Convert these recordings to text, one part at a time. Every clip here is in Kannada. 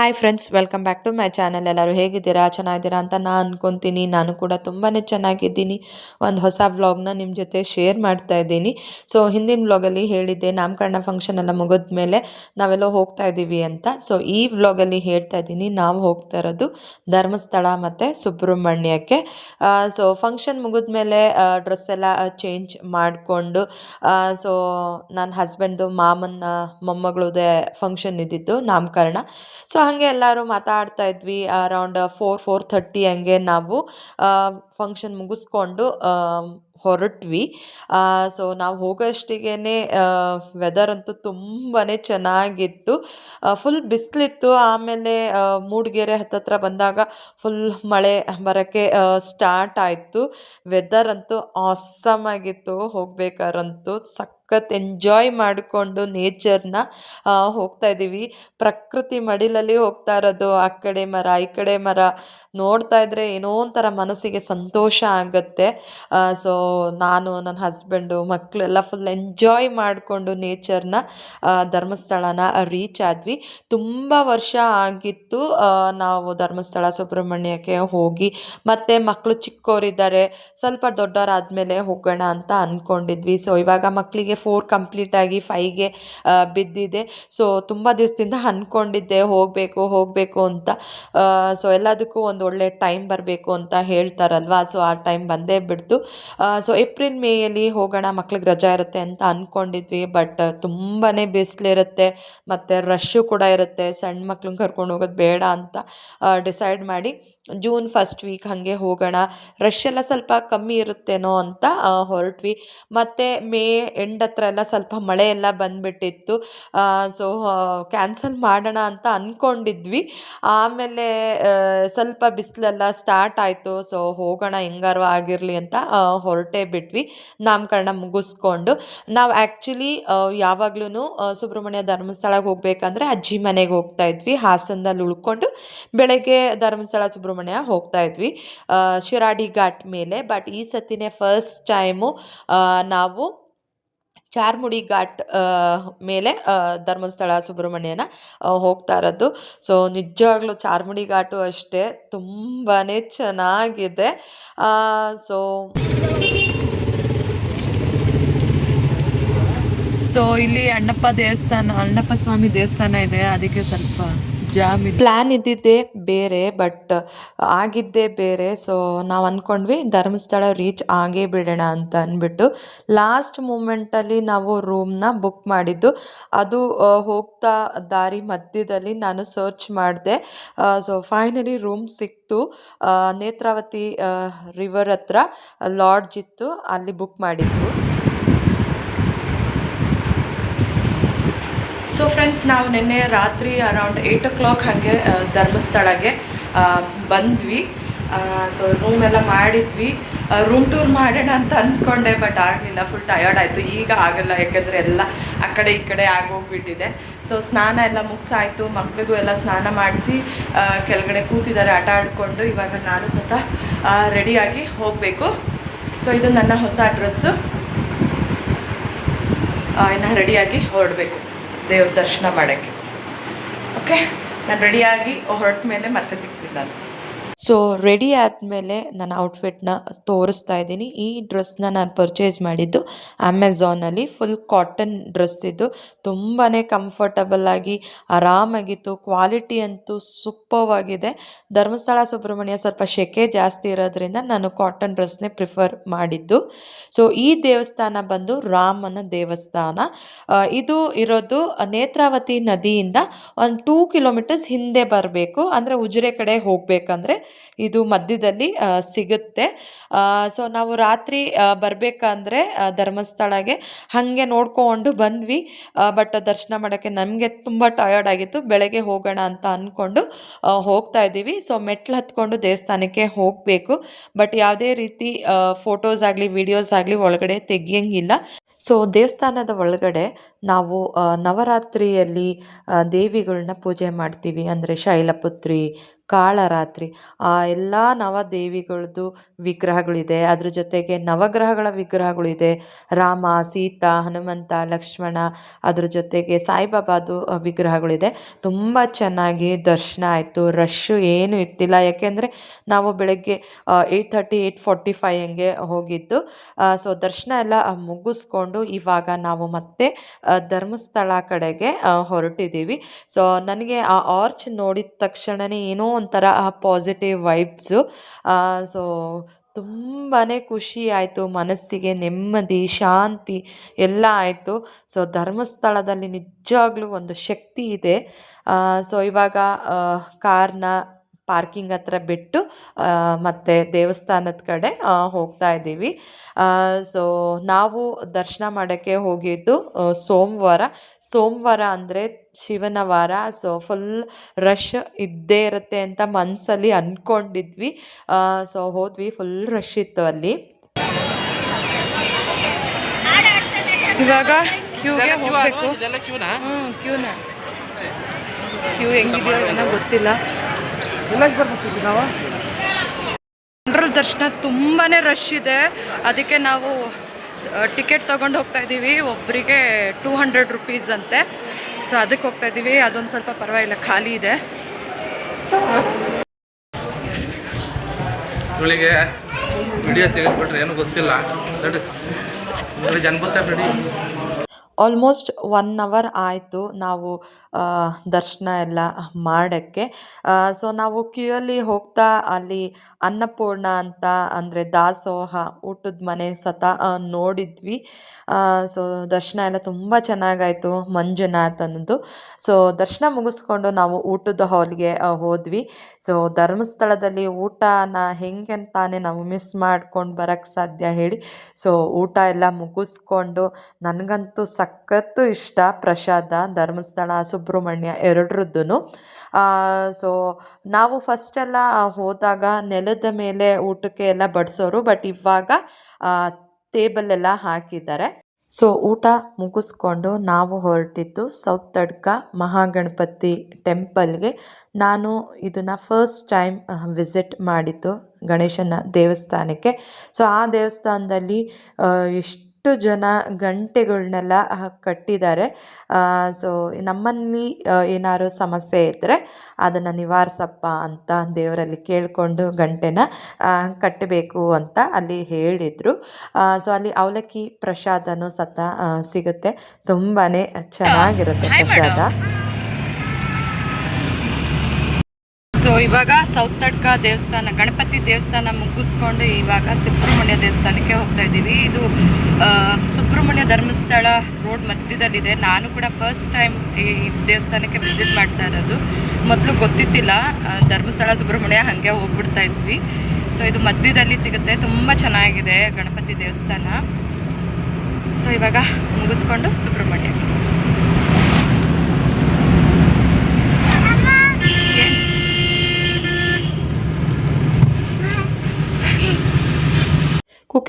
Hi friends welcome back to my channel ಎಲ್ಲರೂ ಹೇಗಿದ್ದೀರಾ? ಚೆನ್ನಾಗಿದ್ದೀರಾ ಅಂತ ನಾನು ಅಂದ್ಕೊತೀನಿ ನಾನು ಕೂಡ ತುಂಬಾ ಚೆನ್ನಾಗಿದ್ದೀನಿ. ಒಂದು ಹೊಸ ವ್ಲಾಗ್ನ ನಿಮ್ಮ ಜೊತೆ ಶೇರ್ ಮಾಡ್ತಾ ಇದ್ದೀನಿ. ಸೊ ಹಿಂದಿನ ವ್ಲಾಗಲ್ಲಿ ಹೇಳಿದ್ದೆ, ನಾಮಕರಣ ಫಂಕ್ಷನ್ ಎಲ್ಲ ಮುಗಿದ ಮೇಲೆ ನಾವೆಲ್ಲ ಹೋಗ್ತಾ ಇದ್ದೀವಿ ಅಂತ. ಸೊ ಈ ವ್ಲಾಗಲ್ಲಿ ಹೇಳ್ತಾ ಇದ್ದೀನಿ, ನಾವು ಹೋಗ್ತಾ ಇರೋದು ಧರ್ಮಸ್ಥಳ ಮತ್ತು ಸುಬ್ರಹ್ಮಣ್ಯಕ್ಕೆ. ಸೊ ಫಂಕ್ಷನ್ ಮುಗಿದ ಮೇಲೆ ಡ್ರೆಸ್ ಎಲ್ಲ ಚೇಂಜ್ ಮಾಡಿಕೊಂಡು ಸೊ ನನ್ನ ಹಸ್ಬೆಂಡು ಮಾಮನ ಮೊಮ್ಮಗಳದೇ ಫಂಕ್ಷನ್ ಇದ್ದಿದ್ದು ನಾಮಕರಣ. ಸೊ ಹಾಗೆ ಎಲ್ಲರೂ ಮಾತಾಡ್ತಾ ಇದ್ವಿ ಅರೌಂಡ್ ಫೋರ್ ಫೋರ್ ಥರ್ಟಿ ಹಂಗೆ ನಾವು. ಫಂಕ್ಷನ್ ಮುಗಿಸ್ಕೊಂಡು ಹೊರಟ್ವಿ. ಸೊ ನಾವು ಹೋಗೋಷ್ಟಿಗೇ ವೆದರ್ ಅಂತೂ ತುಂಬಾ ಚೆನ್ನಾಗಿತ್ತು. ಫುಲ್ ಬಿಸಿಲಿತ್ತು. ಆಮೇಲೆ ಮೂಡಿಗೆರೆ ಹತ್ತತ್ರ ಬಂದಾಗ ಫುಲ್ ಮಳೆ ಬರೋಕ್ಕೆ ಸ್ಟಾರ್ಟ್ ಆಯಿತು. ವೆದರ್ ಅಂತೂ ಆಸಮ್ ಆಗಿತ್ತು. ಹೋಗ್ಬೇಕಾದ್ರಂತೂ ಸಖತ್ ಎಂಜಾಯ್ ಮಾಡಿಕೊಂಡು ನೇಚರ್ನ ಹೋಗ್ತಾ ಇದ್ದೀವಿ ಪ್ರಕೃತಿ ಮಡಿಲಲ್ಲಿ ಹೋಗ್ತಾ ಇರೋದು, ಆ ಕಡೆ ಮರ, ಈ ಕಡೆ ಮರ. ನೋಡ್ತಾ ಇದ್ರೆ ಏನೋ ಒಂಥರ ಮನಸ್ಸಿಗೆ ಸಂತೋಷ ಆಗುತ್ತೆ. ಸೊ ನಾನು ನನ್ನ ಹಸ್ಬೆಂಡು ಮಕ್ಕಳೆಲ್ಲ ಫುಲ್ ಎಂಜಾಯ್ ಮಾಡಿಕೊಂಡು ನೇಚರ್ನ ಧರ್ಮಸ್ಥಳನ ರೀಚ್ ಆದ್ವಿ. ತುಂಬ ವರ್ಷ ಆಗಿತ್ತು ನಾವು ಧರ್ಮಸ್ಥಳ ಸುಬ್ರಹ್ಮಣ್ಯಕ್ಕೆ ಹೋಗಿ. ಮತ್ತು ಮಕ್ಕಳು ಚಿಕ್ಕವರಿದ್ದಾರೆ ಸ್ವಲ್ಪ ದೊಡ್ಡವರಾದಮೇಲೆ ಹೋಗೋಣ ಅಂತ ಅಂದ್ಕೊಂಡಿದ್ವಿ ಸೊ ಇವಾಗ ಮಕ್ಕಳಿಗೆ ಫೋರ್ ಕಂಪ್ಲೀಟಾಗಿ ಫೈವ್ಗೆ ಬಿದ್ದಿದೆ. ಸೊ ತುಂಬ ದಿವಸದಿಂದ ಅಂದ್ಕೊಂಡಿದ್ದೆ ಹೋಗಬೇಕು ಹೋಗಬೇಕು ಅಂತ. ಸೊ ಎಲ್ಲದಕ್ಕೂ ಒಂದು ಒಳ್ಳೆ ಟೈಮ್ ಬರಬೇಕು ಅಂತ ಹೇಳ್ತಾರಲ್ವ? ಸೊ ಆ ಟೈಮ್ ಬಂದೇ ಬಿಡ್ತು. ಸೊ ಏಪ್ರಿಲ್ ಮೇಯಲ್ಲಿ ಹೋಗೋಣ, ಮಕ್ಳಿಗೆ ರಜಾ ಇರುತ್ತೆ ಅಂತ ಅಂದ್ಕೊಂಡಿದ್ವಿ ಬಟ್ ತುಂಬಾ ಬಿಸಿಲಿರುತ್ತೆ ಮತ್ತು ರಶ್ಶು ಕೂಡ ಇರುತ್ತೆ, ಸಣ್ಣ ಮಕ್ಳನ್ನ ಕರ್ಕೊಂಡು ಹೋಗೋದು ಬೇಡ ಅಂತ ಡಿಸೈಡ್ ಮಾಡಿ. ಜೂನ್ ಫಸ್ಟ್ ವೀಕ್ ಹಾಗೆ ಹೋಗೋಣ. ರಶ್ ಎಲ್ಲ ಸ್ವಲ್ಪ ಕಮ್ಮಿ ಇರುತ್ತೇನೋ ಅಂತ ಹೊರಟ್ವಿ. ಮತ್ತು ಮೇ ಎಂಡ್ ಹತ್ರ ಎಲ್ಲ ಸ್ವಲ್ಪ ಮಳೆ ಎಲ್ಲ ಬಂದುಬಿಟ್ಟಿತ್ತು. ಸೊ ಕ್ಯಾನ್ಸಲ್ ಮಾಡೋಣ ಅಂತ ಅಂದ್ಕೊಂಡಿದ್ವಿ ಆಮೇಲೆ ಸ್ವಲ್ಪ ಬಿಸಿಲೆಲ್ಲ ಸ್ಟಾರ್ಟ್ ಆಯಿತು. ಸೊ ಹೋಗೋಣ ಹೆಂಗಾರು ಆಗಿರಲಿ ಅಂತ ಹೊರಟೇ ಬಿಟ್ವಿ. ನಾಮಕರಣ ಮುಗಿಸ್ಕೊಂಡು. ನಾವು ಆ್ಯಕ್ಚುಲಿ ಯಾವಾಗ್ಲೂ ಸುಬ್ರಹ್ಮಣ್ಯ ಧರ್ಮಸ್ಥಳಕ್ಕೆ ಹೋಗ್ಬೇಕಂದ್ರೆ ಅಜ್ಜಿ ಮನೆಗೆ ಹೋಗ್ತಾ ಇದ್ವಿ. ಹಾಸನದಲ್ಲಿ ಉಳ್ಕೊಂಡು ಬೆಳಗ್ಗೆ ಧರ್ಮಸ್ಥಳ ಸುಬ್ರಹ್ಮಣ್ಯ ಹೋಗ್ತಾ ಇದ್ವಿ. ಶಿರಾಡಿ ಘಾಟ್ ಮೇಲೆ ಬಟ್ ಈ ಸತಿನೇ ಫಸ್ಟ್ ಟೈಮು ನಾವು ಚಾರ್ಮುಡಿ ಘಾಟ್ ಮೇಲೆ ಧರ್ಮಸ್ಥಳ ಸುಬ್ರಹ್ಮಣ್ಯನ ಹೋಗ್ತಾ ಇರೋದು. ಸೊ ನಿಜವಾಗ್ಲೂ ಚಾರ್ಮುಡಿ ಘಾಟು ಅಷ್ಟೇ ತುಂಬಾ ಚೆನ್ನಾಗಿದೆ. ಸೊ ಸೊ ಇಲ್ಲಿ ಅಣ್ಣಪ್ಪ ದೇವಸ್ಥಾನ, ಅಣ್ಣಪ್ಪ ಸ್ವಾಮಿ ದೇವಸ್ಥಾನ ಇದೆ, ಅದಕ್ಕೆ ಸ್ವಲ್ಪ ಪ್ಲ್ಯಾನ್ ಇದ್ದಿದ್ದೇ ಬೇರೆ ಬಟ್ ಆಗಿದ್ದೇ ಬೇರೆ. ಸೊ ನಾವು ಅಂದ್ಕೊಂಡ್ವಿ ಧರ್ಮಸ್ಥಳ ರೀಚ್ ಆಗೇ ಬಿಡೋಣ ಅಂತ ಅಂದ್ಬಿಟ್ಟು ಲಾಸ್ಟ್ ಮೂಮೆಂಟಲ್ಲಿ ನಾವು ರೂಮ್ನ ಬುಕ್ ಮಾಡಿದ್ದು. ಅದು ಹೋಗ್ತಾ ದಾರಿ ಮಧ್ಯದಲ್ಲಿ ನಾನು ಸರ್ಚ್ ಮಾಡಿದೆ. ಸೊ ಫೈನಲಿ ರೂಮ್ ಸಿಕ್ತು. ನೇತ್ರಾವತಿ ರಿವರ್ ಹತ್ರ ಲಾಡ್ಜ್ ಇತ್ತು. ಅಲ್ಲಿ ಬುಕ್ ಮಾಡಿದ್ದು. ಸೊ ಫ್ರೆಂಡ್ಸ್ ನಾವು ನಿನ್ನೆ ರಾತ್ರಿ ಅರೌಂಡ್ ಏಯ್ಟ್ ಓ ಕ್ಲಾಕ್ ಹಾಗೆ ಧರ್ಮಸ್ಥಳಗೆ ಬಂದ್ವಿ. ಸೊ ರೂಮ್ ಎಲ್ಲ ಮಾಡಿದ್ವಿ. ರೂಮ್ ಟೂರ್ ಮಾಡೋಣ ಅಂತ ಅಂದ್ಕೊಂಡೆ ಬಟ್ ಆಗಲಿಲ್ಲ. ಫುಲ್ ಟಯರ್ಡ್ ಆಯಿತು. ಈಗ ಆಗಲ್ಲ, ಯಾಕೆಂದರೆ ಎಲ್ಲ ಆ ಕಡೆ ಈ ಕಡೆ ಆಗೋಗ್ಬಿಟ್ಟಿದೆ. ಸೊ ಸ್ನಾನ ಎಲ್ಲ ಮುಗಿಸಾಯಿತು. ಮಕ್ಳಿಗೂ ಎಲ್ಲ ಸ್ನಾನ ಮಾಡಿಸಿ ಕೆಳಗಡೆ ಕೂತಿದ್ದಾರೆ, ಆಟ ಆಡಿಕೊಂಡು. ಇವಾಗ ನಾನು ಸತ ರೆಡಿಯಾಗಿ ಹೋಗಬೇಕು. ಸೊ ಇದು ನನ್ನ ಹೊಸ ಡ್ರೆಸ್ಸು ಇನ್ನು ರೆಡಿಯಾಗಿ ಹೊರಡಬೇಕು. ದೇವ್ರ ದರ್ಶನ ಮಾಡೋಕ್ಕೆ. ಓಕೆ ನಾನು ರೆಡಿಯಾಗಿ ಹೊರಟ ಮೇಲೆ ಮತ್ತೆ ಸಿಗ್ತೀನಿ ನಾನು. ಸೊ ರೆಡಿ ಆದಮೇಲೆ ನಾನು ಔಟ್ಫಿಟ್ನ ತೋರಿಸ್ತಾ ಇದ್ದೀನಿ. ಈ ಡ್ರೆಸ್ನ ನಾನು ಪರ್ಚೇಸ್ ಮಾಡಿದ್ದು ಅಮೆಝಾನಲ್ಲಿ ಫುಲ್ ಕಾಟನ್ ಡ್ರೆಸ್ ಇದು. ತುಂಬಾ ಕಂಫರ್ಟಬಲ್ ಆಗಿ, ಆರಾಮಾಗಿತ್ತು. ಕ್ವಾಲಿಟಿ ಅಂತೂ ಸೂಪರ್ವಾಗಿದೆ ಧರ್ಮಸ್ಥಳ ಸುಬ್ರಹ್ಮಣ್ಯ ಸ್ವಲ್ಪ ಶೆಕೆ ಜಾಸ್ತಿ ಇರೋದ್ರಿಂದ ನಾನು ಕಾಟನ್ ಡ್ರೆಸ್ನೇ ಪ್ರಿಫರ್ ಮಾಡಿದ್ದು. ಸೊ ಈ ದೇವಸ್ಥಾನ ಬಂದು ರಾಮನ ದೇವಸ್ಥಾನ. ಇದು ಇರೋದು ನೇತ್ರಾವತಿ ನದಿಯಿಂದ ಒಂದು ಟೂ ಕಿಲೋಮೀಟರ್ಸ್ ಹಿಂದೆ ಬರಬೇಕು. ಅಂದರೆ ಉಜಿರೆ ಕಡೆ ಹೋಗಬೇಕಂದ್ರೆ ಇದು ಮಧ್ಯದಲ್ಲಿ ಸಿಗುತ್ತೆ. ಸೊ ನಾವು ರಾತ್ರಿ ಬರಬೇಕಂದ್ರೆ ಧರ್ಮಸ್ಥಳಗೆ ಹಾಗೆ ನೋಡ್ಕೊಂಡು ಬಂದ್ವಿ. ಬಟ್ ದರ್ಶನ ಮಾಡೋಕ್ಕೆ ನಮಗೆ ತುಂಬ ಟಯರ್ಡ್ ಆಗಿತ್ತು. ಬೆಳಗ್ಗೆ ಹೋಗೋಣ ಅಂತ ಅಂದ್ಕೊಂಡು ಹೋಗ್ತಾ ಇದ್ದೀವಿ. ಸೊ ಮೆಟ್ಲು ಹತ್ಕೊಂಡು ದೇವಸ್ಥಾನಕ್ಕೆ ಹೋಗಬೇಕು. ಬಟ್ ಯಾವುದೇ ರೀತಿ ಫೋಟೋಸ್ ಆಗಲಿ ವಿಡಿಯೋಸ್ ಆಗಲಿ ಒಳಗಡೆ ತೆಗಿಯಂಗಿಲ್ಲ. ಸೊ ದೇವಸ್ಥಾನದ ಒಳಗಡೆ ನಾವು ನವರಾತ್ರಿಯಲ್ಲಿ ದೇವಿಗಳನ್ನ ಪೂಜೆ ಮಾಡ್ತೀವಿ. ಅಂದರೆ ಶೈಲಪುತ್ರಿ ಕಾಳರಾತ್ರಿ ಆ ಎಲ್ಲ ನವದೇವಿಗಳದ್ದು ವಿಗ್ರಹಗಳಿದೆ. ಅದ್ರ ಜೊತೆಗೆ ನವಗ್ರಹಗಳ ವಿಗ್ರಹಗಳಿದೆ. ರಾಮ ಸೀತಾ ಹನುಮಂತ ಲಕ್ಷ್ಮಣ ಅದ್ರ ಜೊತೆಗೆ ಸಾಯಿಬಾಬಾದು ವಿಗ್ರಹಗಳಿದೆ. ತುಂಬ ಚೆನ್ನಾಗಿ ದರ್ಶನ ಆಯಿತು. ರಶ್ಶು ಏನೂ ಇತ್ತಿಲ್ಲ ಯಾಕೆಂದರೆ ನಾವು ಬೆಳಗ್ಗೆ eight thirty eight forty five ಹಂಗೆ ಹೋಗಿದ್ದು. ಸೊ ದರ್ಶನ ಎಲ್ಲ ಆ, ಮುಗಿಸ್ಕೊಂಡು ಇವಾಗ ನಾವು ಮತ್ತೆ ಧರ್ಮಸ್ಥಳ ಕಡೆಗೆ ಹೊರಟಿದ್ದೀವಿ. ಸೊ ನನಗೆ ಆ ಆರ್ಚ್ ನೋಡಿದ ತಕ್ಷಣವೇ ಏನೋ ಒಂಥರ ಪಾಸಿಟಿವ್ ವೈಬ್ಸು ಸೊ ತುಂಬಾ ಖುಷಿ ಆಯಿತು, ಮನಸ್ಸಿಗೆ ನೆಮ್ಮದಿ, ಶಾಂತಿ ಎಲ್ಲ ಆಯಿತು. ಸೊ ಧರ್ಮಸ್ಥಳದಲ್ಲಿ ನಿಜವಾಗ್ಲೂ ಒಂದು ಶಕ್ತಿ ಇದೆ. ಸೊ ಇವಾಗ ಕಾರ್ನ ಪಾರ್ಕಿಂಗ್ ಹತ್ರ ಬಿಟ್ಟು ಮತ್ತೆ ದೇವಸ್ಥಾನದ ಕಡೆ ಹೋಗ್ತಾ ಇದ್ದೀವಿ. ಸೊ ನಾವು ದರ್ಶನ ಮಾಡೋಕ್ಕೆ ಹೋಗಿದ್ದು ಸೋಮವಾರ. ಸೋಮವಾರ ಅಂದರೆ ಶಿವನ ವಾರ. ಸೊ ಫುಲ್ ರಶ್ ಇದ್ದೇ ಇರುತ್ತೆ ಅಂತ ಮನಸ್ಸಲ್ಲಿ ಅಂದ್ಕೊಂಡಿದ್ವಿ ಸೊ ಹೋದ್ವಿ. ಫುಲ್ ರಶ್ ಇತ್ತು ಅಲ್ಲಿ. ಇವಾಗ ಕ್ಯೂಗೆ ಹೋಗ್ಬೇಕು. ಕ್ಯೂನ ಕ್ಯೂ ಹೆಂಗಿದೆಯೋ ಏನೋ ಗೊತ್ತಿಲ್ಲ. ಜನರಲ್ ದರ್ಶನ ತುಂಬಾ ರಶ್ ಇದೆ. ಅದಕ್ಕೆ ನಾವು ಟಿಕೆಟ್ ತೊಗೊಂಡು ಹೋಗ್ತಾ ಇದ್ದೀವಿ ಒಬ್ಬರಿಗೆ ಟೂ ಹಂಡ್ರೆಡ್ ರುಪೀಸ್ ಅಂತೆ. ಸೊ ಅದಕ್ಕೆ ಹೋಗ್ತಾ ಇದ್ದೀವಿ ಅದೊಂದು ಸ್ವಲ್ಪ ಪರವಾಗಿಲ್ಲ ಖಾಲಿ ಇದೆ. ಇವಳಿಗೆ ವಿಡಿಯೋ ತೆಗೆದ್ಬಿಟ್ರೆ ಏನು ಗೊತ್ತಿಲ್ಲ. ನೋಡಿ. ನೋಡಿ ಜನ ಬರ್ತಾರೆ ನೋಡಿ ಆಲ್ಮೋಸ್ಟ್ ಒನ್ ಅವರ್ ಆಯಿತು ನಾವು ದರ್ಶನ ಎಲ್ಲ ಮಾಡೋಕ್ಕೆ. ಸೊ ನಾವು ಕ್ಯೂಯಲ್ಲಿ ಹೋಗ್ತಾ ಅಲ್ಲಿ ಅನ್ನಪೂರ್ಣ ಅಂತ ಅಂದರೆ ದಾಸೋಹ ಊಟದ ಮನೆ ಸತ ನೋಡಿದ್ವಿ. ಸೊ ದರ್ಶನ ಎಲ್ಲ ತುಂಬ ಚೆನ್ನಾಗಾಯಿತು ಮಂಜುನಾಥ್ ಅನ್ನೋದು ಸೊ ದರ್ಶನ ಮುಗಿಸ್ಕೊಂಡು ನಾವು ಊಟದ ಹಾಲ್ಗೆ ಹೋದ್ವಿ. ಸೊ ಧರ್ಮಸ್ಥಳದಲ್ಲಿ ಊಟನ ಹೆಂಗೆ ಅಂತಾನೆ ನಾವು ಮಿಸ್ ಮಾಡ್ಕೊಂಡು ಬರೋಕ್ಕೆ ಸಾಧ್ಯ ಹೇಳಿ. ಸೊ ಊಟ ಎಲ್ಲ ಮುಗಿಸ್ಕೊಂಡು, ನನಗಂತೂ ಸಖತ್ತು ಇಷ್ಟ ಪ್ರಸಾದ ಧರ್ಮಸ್ಥಳ ಸುಬ್ರಹ್ಮಣ್ಯ ಎರಡರದ್ದು ಸೊ ನಾವು ಫಸ್ಟೆಲ್ಲ ಹೋದಾಗ ನೆಲದ ಮೇಲೆ ಊಟಕ್ಕೆ ಎಲ್ಲ ಬಡಿಸೋರು ಬಟ್ ಇವಾಗ ಟೇಬಲ್ ಎಲ್ಲ ಹಾಕಿದ್ದಾರೆ. ಸೊ ಊಟ ಮುಗಿಸ್ಕೊಂಡು ನಾವು ಹೊರಟಿದ್ದು ಸೌತ್ ತಡ್ಕ ಮಹಾಗಣಪತಿ ಟೆಂಪಲ್ಗೆ. ನಾನು ಇದನ್ನು ಫಸ್ಟ್ ಟೈಮ್ ವಿಸಿಟ್ ಮಾಡಿದ್ದು ಗಣೇಶನ ದೇವಸ್ಥಾನಕ್ಕೆ. ಸೊ ಆ ದೇವಸ್ಥಾನದಲ್ಲಿ ಆ, ಎಷ್ಟು ಜನ ಗಂಟೆಗಳನ್ನೆಲ್ಲ ಕಟ್ಟಿದ್ದಾರೆ. ಸೊ ನಮ್ಮಲ್ಲಿ ಏನಾದ್ರು ಸಮಸ್ಯೆ ಇದ್ದರೆ ಅದನ್ನು ನಿವಾರಿಸಪ್ಪ ಅಂತ ದೇವರಲ್ಲಿ ಕೇಳಿಕೊಂಡು ಗಂಟೆನ ಕಟ್ಟಬೇಕು ಅಂತ ಅಲ್ಲಿ ಹೇಳಿದರು. ಸೊ ಅಲ್ಲಿ ಅವಲಕ್ಕಿ ಪ್ರಸಾದನೂ ಸತ ಸಿಗುತ್ತೆ. ತುಂಬಾ ಚೆನ್ನಾಗಿರುತ್ತೆ ಪ್ರಸಾದ. ಸೊ ಇವಾಗ ಸೌತ್ ತಡ್ಕ ದೇವಸ್ಥಾನ, ಗಣಪತಿ ದೇವಸ್ಥಾನ ಮುಗಿಸ್ಕೊಂಡು ಇವಾಗ ಸುಬ್ರಹ್ಮಣ್ಯ ದೇವಸ್ಥಾನಕ್ಕೆ ಹೋಗ್ತಾ ಇದ್ದೀವಿ. ಇದು ಸುಬ್ರಹ್ಮಣ್ಯ ಧರ್ಮಸ್ಥಳ ರೋಡ್ ಮಧ್ಯದಲ್ಲಿದೆ. ನಾನು ಕೂಡ ಫಸ್ಟ್ ಟೈಮ್ ಈ ದೇವಸ್ಥಾನಕ್ಕೆ ವಿಸಿಟ್ ಮಾಡ್ತಾ ಇರೋದು. ಮೊದಲು ಗೊತ್ತಿತ್ತಿಲ್ಲ ಧರ್ಮಸ್ಥಳ, ಸುಬ್ರಹ್ಮಣ್ಯ ಹಾಗೆ ಹೋಗ್ಬಿಡ್ತಾ ಇದ್ವಿ. ಸೊ ಇದು ಮಧ್ಯದಲ್ಲಿ ಸಿಗುತ್ತೆ. ತುಂಬ ಚೆನ್ನಾಗಿದೆ ಗಣಪತಿ ದೇವಸ್ಥಾನ. ಸೊ ಇವಾಗ ಮುಗಿಸ್ಕೊಂಡು ಸುಬ್ರಹ್ಮಣ್ಯಕ್ಕೆ.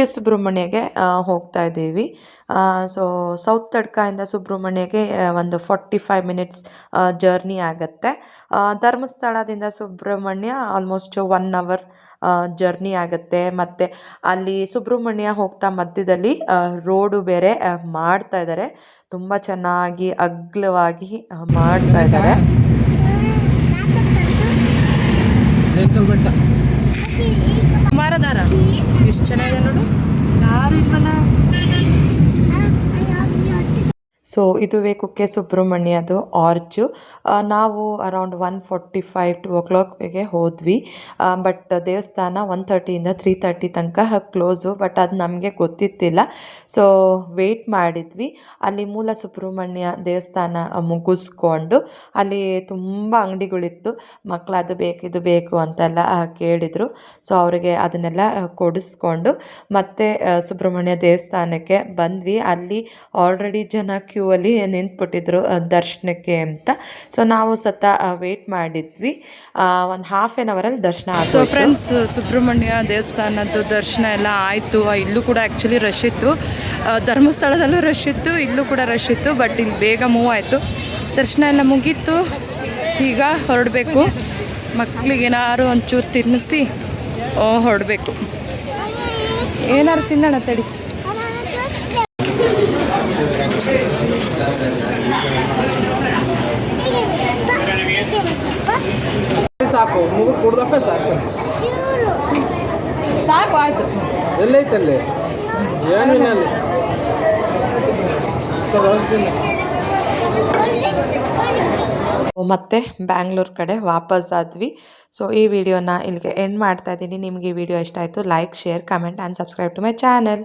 ಕುಕ್ಕೆ ಸುಬ್ರಹ್ಮಣ್ಯಗೆ ಹೋಗ್ತಾ ಇದ್ದೀವಿ. ಸೊ ಸೌತ್ ತಡ್ಕದಿಂದ ಸುಬ್ರಹ್ಮಣ್ಯಗೆ ಒಂದು ಫಾರ್ಟಿ ಫೈವ್ ಮಿನಿಟ್ಸ್ ಜರ್ನಿ ಆಗುತ್ತೆ. ಧರ್ಮಸ್ಥಳದಿಂದ Subrahmanya almost one hour journey ಆಗುತ್ತೆ. ಮತ್ತು ಅಲ್ಲಿ ಸುಬ್ರಹ್ಮಣ್ಯ ಹೋಗ್ತಾ ಮಧ್ಯದಲ್ಲಿ ರೋಡು ಬೇರೆ ಮಾಡ್ತಾ ಇದ್ದಾರೆ ತುಂಬ ಚೆನ್ನಾಗಿ ಅಗ್ಲವಾಗಿ ಮಾಡ್ತಾ ಇದ್ದಾರೆ ಕುಮಾರಧಾರ ಎಷ್ಟು ಚೆನ್ನಾಗಿದೆ ನೋಡು. ಯಾರು ಇಲ್ವಲ್ಲ ಸೊ ಇದುವೇ ಕುಕ್ಕೆ ಸುಬ್ರಹ್ಮಣ್ಯದು ಆರ್ಚು. ನಾವು around one forty five to ಓ ಕ್ಲಾಕ್ಗೆ ಹೋದ್ವಿ ಬಟ್ ದೇವಸ್ಥಾನ ಒನ್ ತರ್ಟಿಯಿಂದ ತ್ರೀ ತರ್ಟಿ ತನಕ ಕ್ಲೋಸು ಬಟ್ ಅದು ನಮಗೆ ಗೊತ್ತಿತ್ತಿಲ್ಲ. ಸೊ ವೆಯ್ಟ್ ಮಾಡಿದ್ವಿ. ಅಲ್ಲಿ ಮೂಲ ಸುಬ್ರಹ್ಮಣ್ಯ ದೇವಸ್ಥಾನ ಮುಗಿಸ್ಕೊಂಡು ಅಲ್ಲಿ ತುಂಬ ಅಂಗಡಿಗಳಿತ್ತು. ಮಕ್ಕಳು ಅದು ಬೇಕು, ಇದು ಬೇಕು ಅಂತೆಲ್ಲ ಕೇಳಿದರು. ಸೊ ಅವರಿಗೆ ಅದನ್ನೆಲ್ಲ ಕೊಡಿಸ್ಕೊಂಡು ಮತ್ತೆ ಸುಬ್ರಹ್ಮಣ್ಯ ದೇವಸ್ಥಾನಕ್ಕೆ ಬಂದ್ವಿ. ಅಲ್ಲಿ ಆಲ್ರೆಡಿ ಜನ ಅಲ್ಲಿ ನಿಂತ್ಬಿಟ್ಟಿದ್ರು ದರ್ಶನಕ್ಕೆ ಅಂತ. ಸೊ ನಾವು ಸತ ವೇಟ್ ಮಾಡಿದ್ವಿ. ಒಂದು ಹಾಫ್ ಆನ್ ಅವರಲ್ಲಿ ದರ್ಶನ ಸೊ ಫ್ರೆಂಡ್ಸ್ ಸುಬ್ರಹ್ಮಣ್ಯ ದೇವಸ್ಥಾನದ್ದು ದರ್ಶನ ಎಲ್ಲ ಆಯಿತು. ಇಲ್ಲೂ ಕೂಡ ಆ್ಯಕ್ಚುಲಿ ರಶ್ ಇತ್ತು. ಧರ್ಮಸ್ಥಳದಲ್ಲೂ ರಶ್ ಇತ್ತು ಇಲ್ಲೂ ಕೂಡ ರಶ್ ಇತ್ತು ಬಟ್ ಇಲ್ಲಿ ಬೇಗ ಮೂವ್ ಆಯಿತು. ದರ್ಶನ ಎಲ್ಲ ಮುಗೀತು. ಈಗ ಹೊರಡಬೇಕು. ಮಕ್ಳಿಗೆ ಏನಾದ್ರು ಒಂಚೂರು ತಿನ್ನಿಸಿ ಹೊರಡಬೇಕು. ಏನಾದ್ರು ತಿನ್ನೋಣ ತಡಿ. ಸಾಕು. ಮುಗಿದು ಕುಡ್ದಪ್ಪ ಸಾಕು. ಸಾಕು ಆಯಿತು. ಎಲ್ಲೈತಲ್ಲಿ? ಏನು ಇನ್ನಲ್ಲಿ ಅಲ್ಲಿ. ಮತ್ತೆ ಬ್ಯಾಂಗ್ಳೂರ್ ಕಡೆ ವಾಪಸ್ ಆದ್ವಿ. ಸೊ ಈ ವಿಡಿಯೋನ ಇಲ್ಲಿಗೆ ಎಂಡ್ ಮಾಡ್ತಾ ಇದ್ದೀನಿ. ನಿಮಗೆ ಈ ವಿಡಿಯೋ ಇಷ್ಟ ಆಯಿತು like share comment and subscribe to my channel